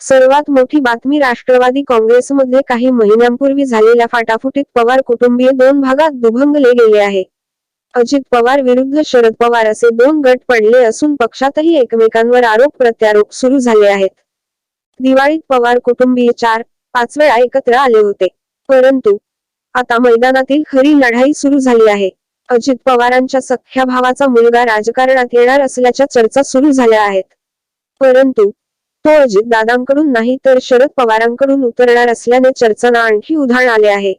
सर्वात मोठी बातमी राष्ट्रवादी काँग्रेसमध्ये काही महिन्यांपूर्वी झालेल्या फाटाफुटीत पवार कुटुंबीय दोन भागात दुभंगले गेले आहे. अजित पवार विरुद्ध शरद पवार असे दोन गट पडले असून पक्षातही एकमेकांवर आरोप प्रत्यारोप सुरू झाले आहेत. दिवाळीत पवार कुटुंबीय चार पाच वेळा एकत्र आले होते. परंतु आता मैदानातील खरी लढाई सुरू झाली आहे. अजित पवारांच्या सख्ख्या भावाचा मुलगा राजकारणात येणार असल्याच्या चर्चा सुरू झाल्या आहेत. परंतु तो अजित दादांकडून नाही तर शरद पवारांकडून उतरणार असल्याने चर्चांना आणखी उधाण आले आहे.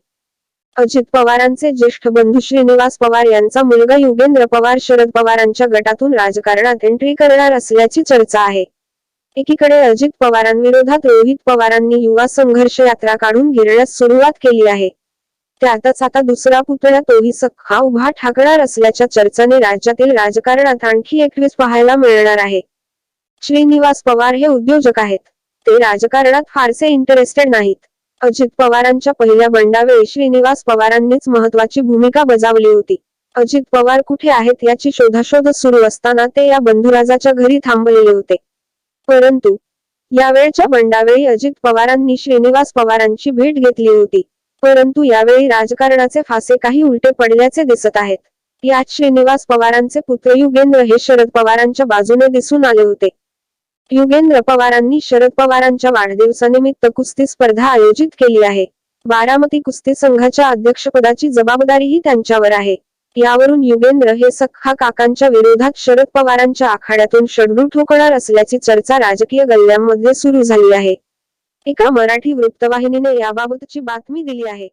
अजित पवारांचे ज्येष्ठ बंधू श्रीनिवास पवार यांचा मुलगा युगेंद्र पवार शरद पवारांच्या गटातून राजकारणात एंट्री करणार असल्याची चर्चा आहे. एकीकडे अजित पवारांविरोधात रोहित पवारांनी युवा संघर्ष यात्रा काढून गिरण्यास सुरुवात केली आहे. त्यातच आता दुसरा पुतळा तोही सख्खा उभा ठाकणार असल्याच्या चर्चाने राज्यातील राजकारणात आणखी एकवीस पाहायला मिळणार आहे. श्रीनिवास पवार हे उद्योजक आहेत. ते राजकारणात फारसे इंटरेस्टेड नाहीत. अजित पवारांच्या पहिल्या बंडावेळी श्रीनिवास पवारांनीच महत्वाची भूमिका बजावली होती. अजित पवार कुठे आहेत याची शोधाशोध सुरू असताना ते या बंधुराजाच्या घरी थांबलेले होते. परंतु यावेळच्या बंडावेळी अजित पवारांनी श्रीनिवास पवारांची भेट घेतली होती. परंतु यावेळी राजकारणाचे फासे काही उलटे पडल्याचे दिसत आहेत. यात श्रीनिवास पवारांचे पुत्र युगेंद्र हे शरद पवारांच्या बाजूने दिसून आले होते. युगेंद्र पवारांनी शरद पवारांच्या वाढदिवसानिमित्त कुस्ती स्पर्धा आयोजित केली आहे. बारामती कुस्ती संघाच्या अध्यक्षपदाची जबाबदारीही त्यांच्यावर आहे. यावरून युगेंद्र हे सख्खा काकांच्या विरोधात शरद पवारांच्या आखाड्यातून शडरू ठोकणार असल्याची चर्चा राजकीय गल्ल्यांमध्ये सुरू झाली आहे. एका मराठी वृत्तवाहिनीने याबाबतची बातमी दिली आहे.